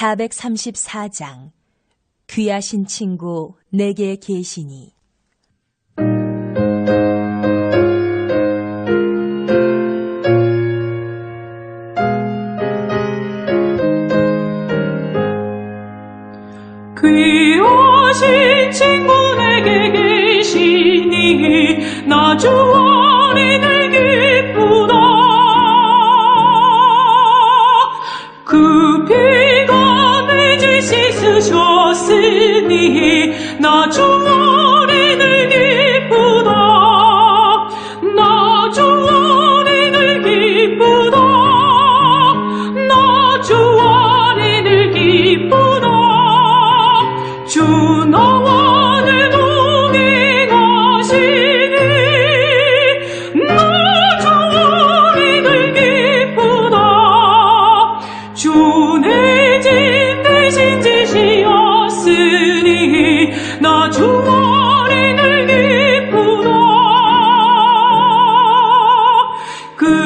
434장. 귀하신 친구 내게 계시니. 귀하신 친구 내게 계시니. 나 주원 씻으셨으니 나 주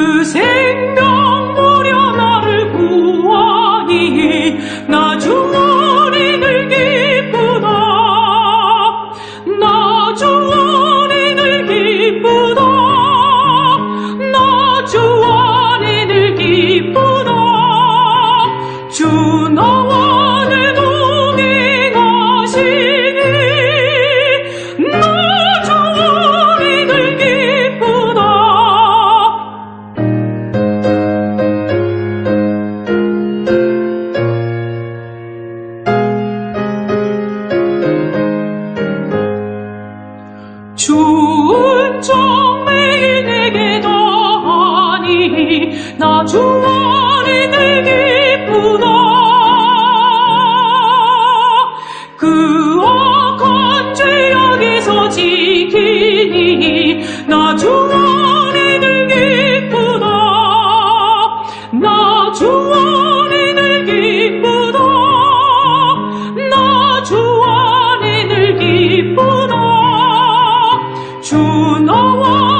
그 주은 정말 내게도 아니 나 주안이 늘 기쁘다 그 악한 죄악에서 지키니 나 주. to no one.